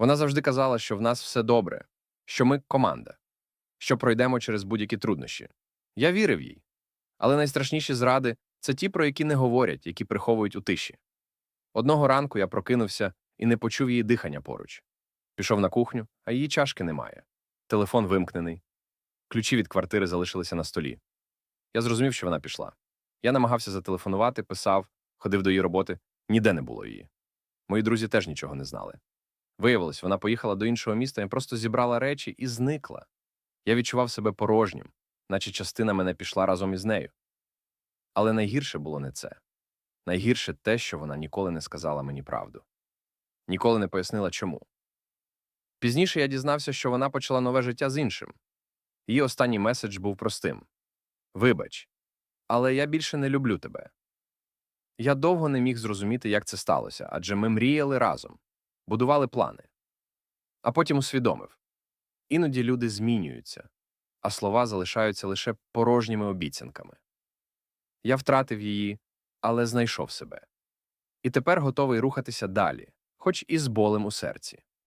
Вона завжди казала, що в нас все добре, що ми команда, що пройдемо через будь-які труднощі. Я вірив їй. Але найстрашніші зради це ті, про які не говорять, які приховують у тиші. Одного ранку я прокинувся і не почув її дихання поруч. Пішов на кухню, а її чашки немає. Телефон вимкнений. Ключі від квартири залишилися на столі. Я зрозумів, що вона пішла. Я намагався зателефонувати, писав, ходив до її роботи. Ніде не було її. Мої друзі теж нічого не знали. Виявилось, вона поїхала до іншого міста і просто зібрала речі і зникла. Я відчував себе порожнім, наче частина мене пішла разом із нею. Але найгірше було не це. Найгірше те, що вона ніколи не сказала мені правду. Ніколи не пояснила чому. Пізніше я дізнався, що вона почала нове життя з іншим. Її останній меседж був простим Вибач, але я більше не люблю тебе. Я довго не міг зрозуміти, як це сталося, адже ми мріяли разом, будували плани. А потім усвідомив іноді люди змінюються, а слова залишаються лише порожніми обіцянками. Я втратив її, але знайшов себе. І тепер готовий рухатися далі, хоч і з болем у серці.